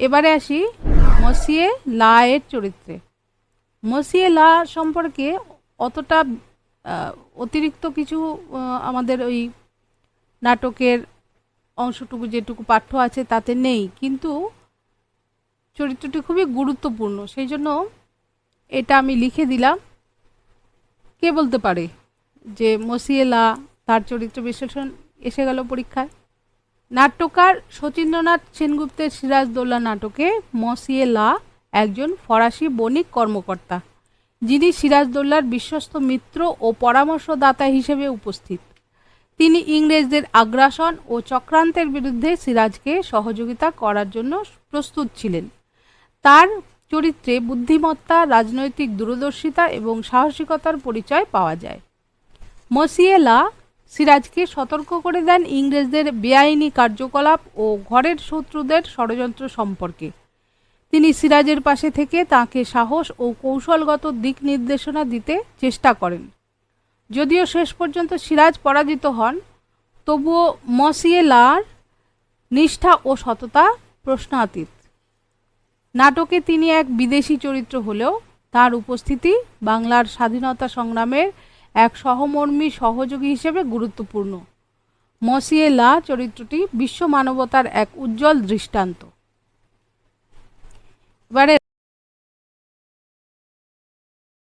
এবারে আসি মসিয়ে লা এর চরিত্রে। মসিয়ে লা সম্পর্কে অতটা অতিরিক্ত কিছু আমাদের ওই নাটকের অংশটুকু যেটুকু পাঠ্য আছে তাতে নেই। কিন্তু চরিত্রটি খুবই গুরুত্বপূর্ণ, সেই জন্য এটা আমি লিখে দিলাম। কে বলতে পারে যে মসিয়েলা তার চরিত্র বিশ্লেষণ এসে গেল পরীক্ষায়? নাট্যকার শচীন্দ্রনাথ সেনগুপ্তের সিরাজদৌল্লা নাটকে মসিয়েলা একজন ফরাসি বণিক কর্মকর্তা, যিনি সিরাজদৌল্লার বিশ্বস্ত মিত্র ও পরামর্শদাতা হিসেবে উপস্থিত। তিনি ইংরেজদের আগ্রাসন ও চক্রান্তের বিরুদ্ধে সিরাজকে সহযোগিতা করার জন্য প্রস্তুত ছিলেন। তার চরিত্রে বুদ্ধিমত্তা, রাজনৈতিক দূরদর্শিতা এবং সাহসিকতার পরিচয় পাওয়া যায়। মসিয়েলা সিরাজকে সতর্ক করে দেন ইংরেজদের বেআইনি কার্যকলাপ ও ঘরের শত্রুদের ষড়যন্ত্র সম্পর্কে। তিনি সিরাজের পাশে থেকে তাকে সাহস ও কৌশলগত দিক নির্দেশনা দিতে চেষ্টা করেন। যদিও শেষ পর্যন্ত সিরাজ পরাজিত হন, তবুও মসিয়েলার নিষ্ঠা ও সততা প্রশ্নাতীত। নাটকে তিনি এক বিদেশি চরিত্র হলেও তার উপস্থিতি বাংলার স্বাধীনতা সংগ্রামের এক সহমর্মী সহযোগী হিসেবে গুরুত্বপূর্ণ। মসিয়েলা চরিত্রটি বিশ্ব মানবতার এক উজ্জ্বল দৃষ্টান্ত। এবারে